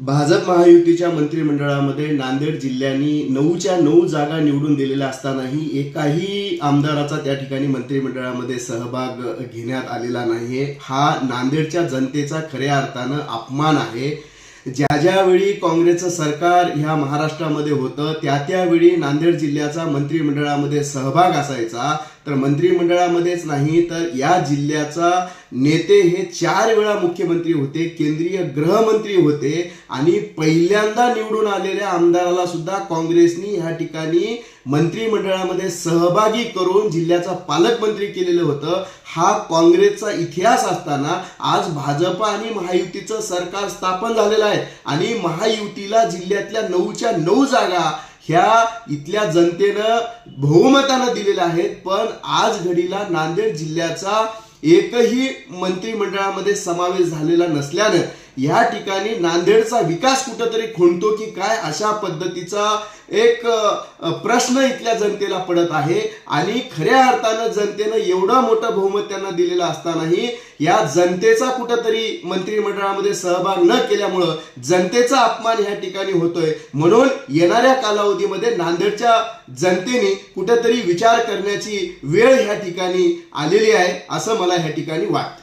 भाजप महायुतीच्या मंत्रिमंडळामध्ये नांदेड जिल्ह्यानी नऊच्या नऊ जागा निवडून दिलेल्या असतानाही एकाही आमदाराचा त्या ठिकाणी मंत्रिमंडळामध्ये सहभाग घेण्यात आलेला नाहीये. हा नांदेडच्या जनतेचा खऱ्या अर्थानं अपमान आहे. ज्या ज्यावेळी काँग्रेसचं सरकार ह्या महाराष्ट्रामध्ये होतं त्या त्यावेळी नांदेड जिल्ह्याचा मंत्रिमंडळामध्ये सहभाग असायचा. तर मंत्रिमंडळामध्येच नाही तर या जिल्ह्याचा नेते हे चार वेळा मुख्यमंत्री होते केंद्रीय गृहमंत्री होते आणि पहिल्यांदा निवडून आलेल्या आमदाराला सुद्धा काँग्रेसनी ह्या ठिकाणी मंत्रिमंडळामध्ये सहभागी करून जिल्ह्याचा पालकमंत्री केलेलं होतं. हा काँग्रेसचा इतिहास असताना आज भाजपा आणि महायुतीचं सरकार स्थापन झालेलं आहे आणि महायुतीला जिल्ह्यातल्या नऊच्या नऊ जागा ह्या इथल्या जनतेनं बहुमतानं दिलेल्या आहेत पण आज घडीला नांदेड जिल्ह्याचा एकही मंत्रिमंडळामध्ये समावेश झालेला नसल्यानं या ठिकाणी नांदेडचा विकास कुठंतरी खुंटतो की काय अशा पद्धतीचा एक प्रश्न इथल्या जनतेला पडत आहे. आणि खऱ्या अर्थानं जनतेनं एवढा मोठा बहुमत त्यांना दिलेला असतानाही या जनतेचा कुठंतरी मंत्रिमंडळामध्ये सहभाग न केल्यामुळं जनतेचा अपमान ह्या ठिकाणी होतोय. म्हणून येणाऱ्या कालावधीमध्ये नांदेडच्या जनतेने कुठेतरी विचार करण्याची वेळ ह्या ठिकाणी आलेली आहे असं मला ह्या ठिकाणी वाटतं.